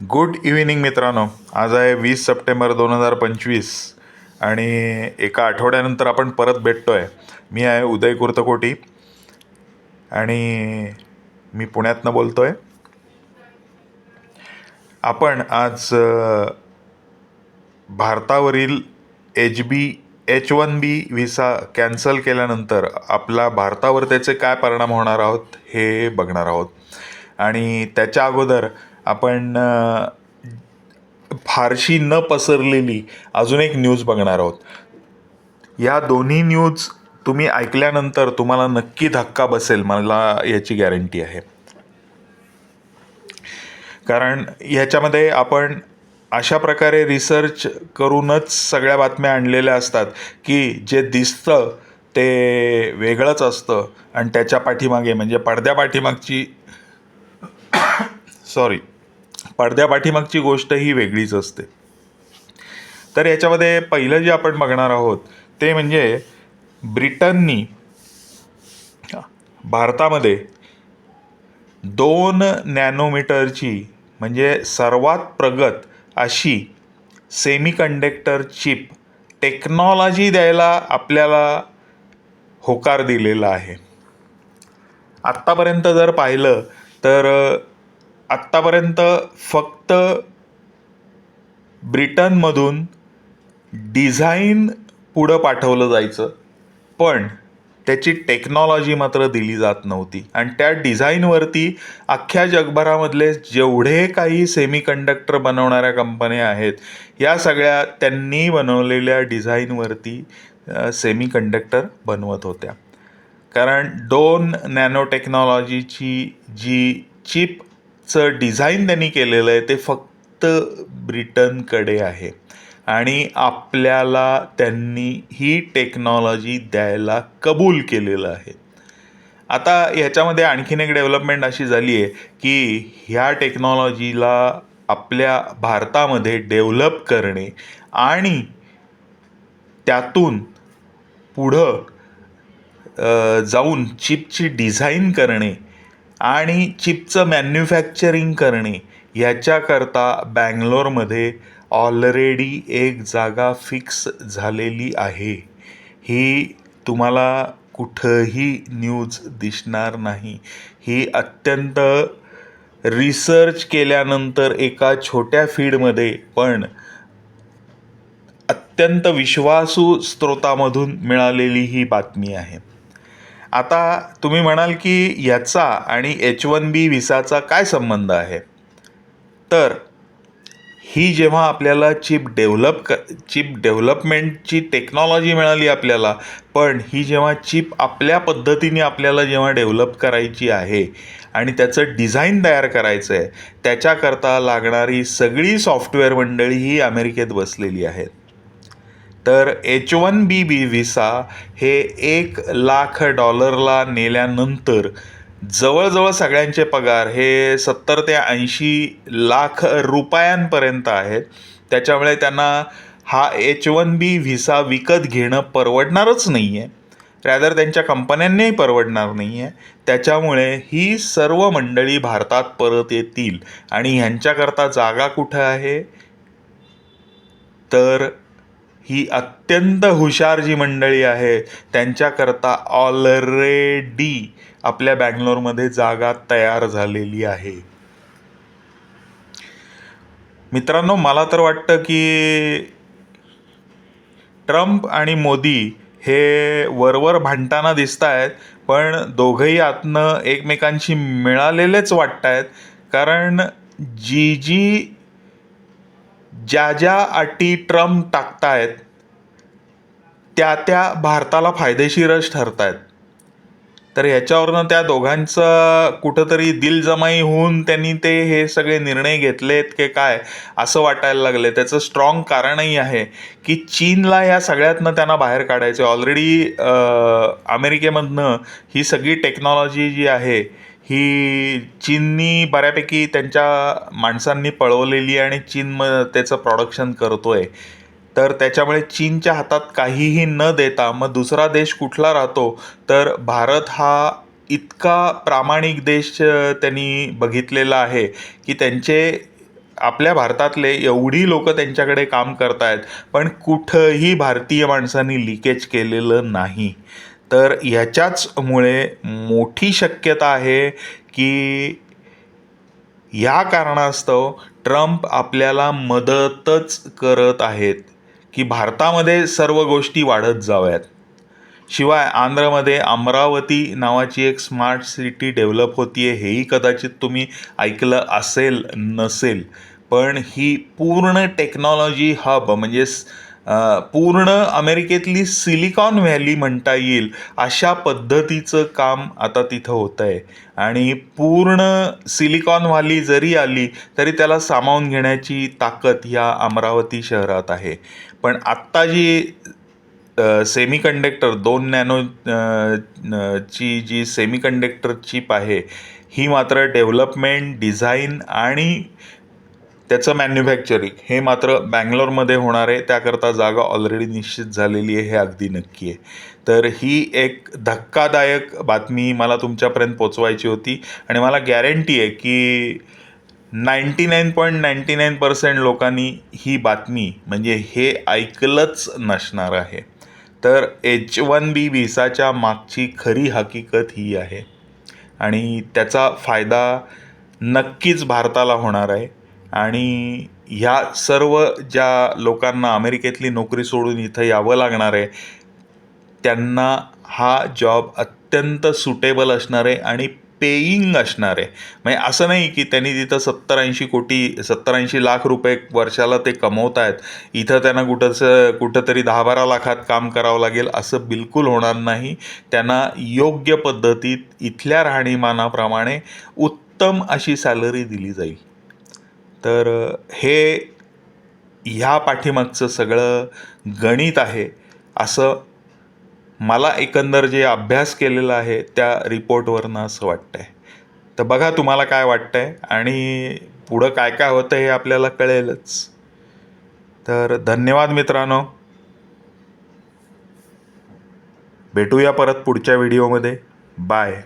Good evening मित्रांनो. आज आहे वीस सप्टेंबर दोन हजार पंचवीस आणि एका आठवड्यानंतर आपण परत भेटतो आहे मी आहे उदय कुर्तकोटी आणि मी पुण्यातनं बोलतो आहे आपण आज भारतावरील H B H one B visa cancel केल्यानंतर आपला भारतावर त्याचे काय परिणाम होणार आहोत हे बघणार आहोत. आणि त्याच्या अगोदर आपण फारशी न पसरलेली अजून एक न्यूज बघणार आहोत. या दोन्ही न्यूज तुम्ही ऐकल्यानंतर तुम्हाला नक्की धक्का बसेल मला याची गॅरंटी आहे. कारण ह्याच्यामध्ये आपण अशा प्रकारे रिसर्च करूनच सगळ्या बातम्या आणलेल्या असतात की जे दिसतं ते वेगळंच असतं आणि त्याच्या पाठीमागे म्हणजे पडद्या पाठीमागची सॉरी पडद्यापाठीमागची गोष्ट ही वेगळीच असते. तर याच्यामध्ये पहिलं जे आपण बघणार आहोत ते म्हणजे ब्रिटननी भारतामध्ये दोन नॅनोमीटरची म्हणजे सर्वात प्रगत अशी सेमीकंडक्टर चिप टेक्नॉलॉजी द्यायला आपल्याला होकार दिलेला आहे. आत्तापर्यंत जर पाहिलं तर आत्तापर्यंत फक्त ब्रिटनमधून डिझाईन पुढं पाठवलं जायचं पण त्याची टेक्नॉलॉजी मात्र दिली जात नव्हती. आणि त्या डिझाईनवरती अख्ख्या जगभरामधले जेवढे काही सेमी कंडक्टर बनवणाऱ्या कंपन्या आहेत या सगळ्या त्यांनी बनवलेल्या डिझाईनवरती सेमी कंडक्टर बनवत होत्या. कारण दोन नॅनो टेक्नॉलॉजीची जी चिप चं डिझाईन त्यांनी केलेलं आहे ते फक्त ब्रिटनकडे आहे. आणि आपल्याला त्यांनी ही टेक्नॉलॉजी द्यायला कबूल केलेलं आहे. आता ह्याच्यामध्ये आणखीन एक डेव्हलपमेंट अशी झाली आहे की ह्या टेक्नॉलॉजीला आपल्या भारतामध्ये डेव्हलप करणे आणि त्यातून पुढं जाऊन चिपची डिझाईन करणे आणि चिपचं मॅन्युफॅक्चरिंग करणे याच्याकरता बँगलोरमध्ये ऑलरेडी एक जागा फिक्स झालेली आहे. ही तुम्हाला कुठंही न्यूज दिसणार नाही. ही अत्यंत रिसर्च केल्यानंतर एका छोट्या फीडमध्ये पण अत्यंत विश्वासू स्रोतामधून मिळालेली ही बातमी आहे. आता तुम्ही म्हणाल की याचा आणि एच वन बी व्हिसाचा काय संबंध आहे? तर ही जेव्हा आपल्याला चिप डेव्हलप क चिप डेव्हलपमेंटची टेक्नॉलॉजी मिळाली आपल्याला पण ही जेव्हा चिप आपल्या पद्धतीने आपल्याला जेव्हा डेव्हलप करायची आहे आणि त्याचं डिझाईन तयार करायचं आहे त्याच्याकरता लागणारी सगळी सॉफ्टवेअर मंडळी ही अमेरिकेत बसलेली आहेत. तर H one B B visa हे एक लाख डॉलरला नेल्यानंतर जवळजवळ सगळ्यांचे पगार हे सत्तर ते ऐंशी लाख रुपयांपर्यंत आहेत त्याच्यामुळे त्यांना हा एच वन बी व्हिसा विकत घेणं परवडणारच नाही आहे रॅदर त्यांच्या कंपन्यांनाही परवडणार नाही आहे त्याच्यामुळे ही सर्व मंडळी भारतात परत येतील. आणि ह्यांच्याकरता जागा कुठं आहे? तर ही अत्यंत हुशार जी मंडळी आहे त्यांच्याकरता ऑलरेडी आपल्या बँगलोरमध्ये जागा तयार झालेली आहे. मित्रांनो मला तर वाटतं की ट्रम्प आणि मोदी हे वरवर भांडताना दिसत आहेत पण दोघंही आतनं एकमेकांशी मिळालेलेच वाटत आहेत कारण जी जी ज्या ज्या अटी ट्रम्प टाकतायत त्या त्या भारताला फायदेशीरच ठरत आहेत तर ह्याच्यावरनं त्या दोघांचं कुठंतरी दिलजमाई होऊन त्यांनी ते हे सगळे निर्णय घेतलेत की काय असं वाटायला लागले त्याचं स्ट्रॉंग कारणही आहे की चीनला या सगळ्यातनं त्यांना बाहेर काढायचं आहे ऑलरेडी अमेरिकेमधनं ही सगळी टेक्नॉलॉजी जी आहे ही चीननी बऱ्यापैकी त्यांच्या माणसांनी पळवलेली आणि चीन म त्याचं प्रॉडक्शन करतो आहे तर त्याच्यामुळे चीनच्या हातात काहीही न देता मग दुसरा देश कुठला राहतो? तर भारत हा इतका प्रामाणिक देश त्यांनी बघितलेला आहे की त्यांचे आपल्या भारतातले एवढी लोक त्यांच्याकडे काम करतायत पण कुठंही भारतीय माणसांनी लिकेज केलेलं नाही. तर ह्याच्याचमुळे मोठी शक्यता आहे की या कारणास्तव ट्रम्प आपल्याला मदतच करत आहेत की भारतामध्ये सर्व गोष्टी वाढत जाव्यात. शिवाय आंध्रमध्ये अमरावती नावाची एक स्मार्ट सिटी डेव्हलप होतीये हेही कदाचित तुम्ही ऐकलं असेल नसेल. पण ही पूर्ण टेक्नॉलॉजी हब म्हणजे पूर्ण अमेरिकेतली सिलिकॉन व्हॅली म्हणता येईल अशा पद्धतीचं काम आता तिथं होतं आहे आणि पूर्ण सिलिकॉन व्हॅली जरी आली तरी त्याला सामावून घेण्याची ताकद ह्या अमरावती शहरात आहे. पण आत्ता जी सेमी कंडक्टर दोन नॅनो ची जी सेमी कंडक्टर चिप आहे ही मात्र डेव्हलपमेंट डिझाईन आणि त्याचं मॅन्युफॅक्चरिंग हे मात्र बँगलोरमध्ये होणार आहे. त्याकरता जागा ऑलरेडी निश्चित झालेली आहे हे अगदी नक्की आहे. तर ही एक धक्कादायक बातमी मला तुमच्यापर्यंत पोचवायची होती आणि मला गॅरंटी आहे की ninety nine point ninety nine percent लोकांनी ही बातमी म्हणजे हे ऐकलंच नसणार आहे. तर एच वन बी व्हिसाच्या मागची खरी हकीकत ही आहे. आणि त्याचा फायदा नक्कीच भारताला होणार आहे. आणि ह्या सर्व ज्या लोकांना अमेरिकेतली नोकरी सोडून इथं यावं लागणार आहे त्यांना हा जॉब अत्यंत सुटेबल असणार आहे आणि पेईंग असणार. आहे म्हणजे असं नाही की त्यांनी तिथं सत्तर ऐंशी कोटी सत्तर ऐंशी लाख रुपये वर्षाला ते कमवत आहेत इथं त्यांना कुठंसं कुठंतरी दहा बारा लाखात काम करावं लागेल असं बिलकुल होणार नाही. त्यांना योग्य पद्धतीत इथल्या राहणीमानाप्रमाणे उत्तम अशी सॅलरी दिली जाईल. तर हे ह्या पाठीमागचं सगळं गणित आहे असं मला एकंदर जे अभ्यास केलेला आहे त्या रिपोर्टवरनं असं वाटतं आहे तर बघा तुम्हाला काय वाटतं आहे आणि पुढं काय काय होतं हे आपल्याला कळेलच. तर धन्यवाद मित्रांनो. भेटूया परत पुढच्या व्हिडिओमध्ये. बाय.